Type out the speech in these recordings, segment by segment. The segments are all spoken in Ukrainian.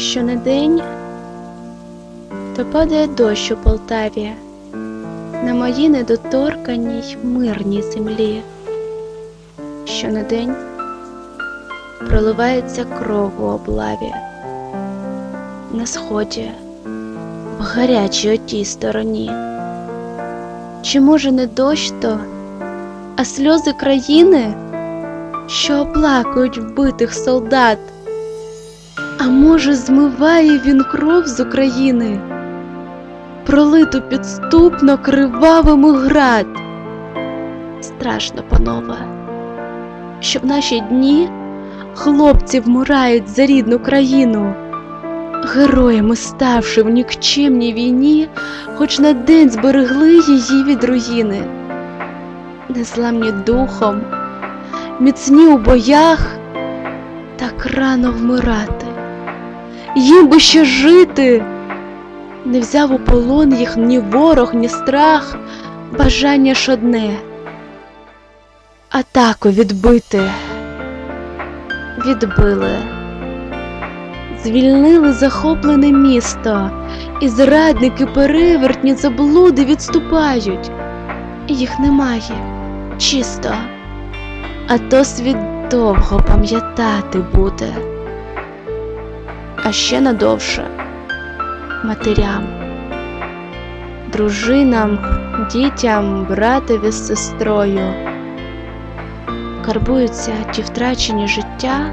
що не день, то падає дощ у Полтаві на моїй недоторканій мирній землі, що не день проливається кров у облаві на сході, в гарячій отій стороні. Чи може не дощ то, а сльози країни, що оплакують вбитих солдат? А може, змиває він кров з України, пролиту підступно кривавими град? Страшно, панове, що в наші дні хлопці вмирають за рідну країну, героями ставши в нікчемній війні, хоч на день зберегли її від руїни, незламні духом, міцні у боях, так рано вмирати їм би ще жити. Не взяв у полон їх ні ворог, ні страх, бажання ж одне. Атаку відбити. Відбили. Звільнили захоплене місто, і зрадники перевертні заблуди відступають. Їх немає чисто, а то світ довго пам'ятати буде а ще надовше матерям, дружинам, дітям, братові з сестрою. Карбуються ті втрачені життя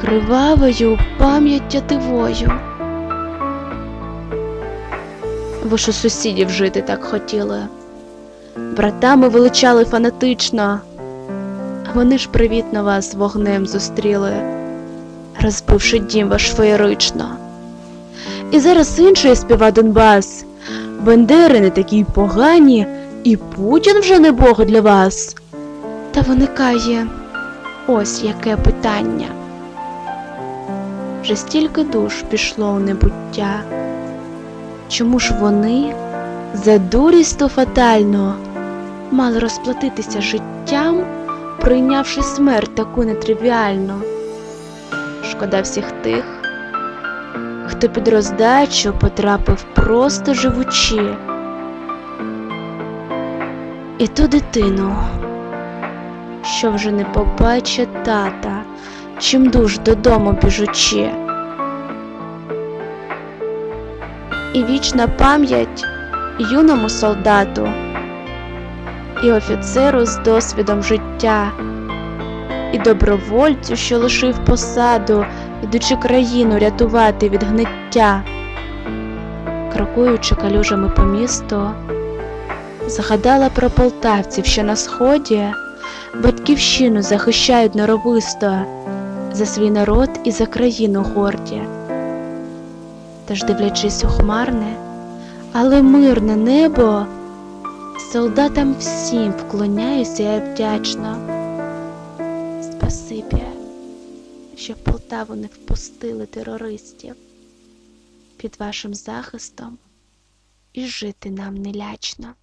кривавою пам'яття тивою. Ви ж у сусідів жити так хотіли, братами величали фанатично, вони ж привітно вас вогнем зустріли розбивши дім ваш феєрично. І зараз інший співа Донбас. Бендери не такі погані, і Путін вже не Бог для вас. Та виникає ось яке питання. Вже стільки душ пішло у небуття. Чому ж вони за дурість то фатально мали розплатитися життям, прийнявши смерть таку нетривіальну? Шкода всіх тих, хто під роздачу потрапив просто живучи. І ту дитину, що вже не побачить тата, чим дуж додому біжучи. І вічна пам'ять юному солдату і офіцеру з досвідом життя і добровольцю, що лишив посаду, ідучи країну рятувати від гниття. Крокуючи калюжами по місту, згадала про полтавців, що на сході батьківщину захищають норовисто за свій народ і за країну горді. Тож, дивлячись у хмарне, але мирне небо, солдатам всім вклоняюся і вдячна. Що в Полтаву не впустили терористів. Під вашим захистом і жити нам не лячно.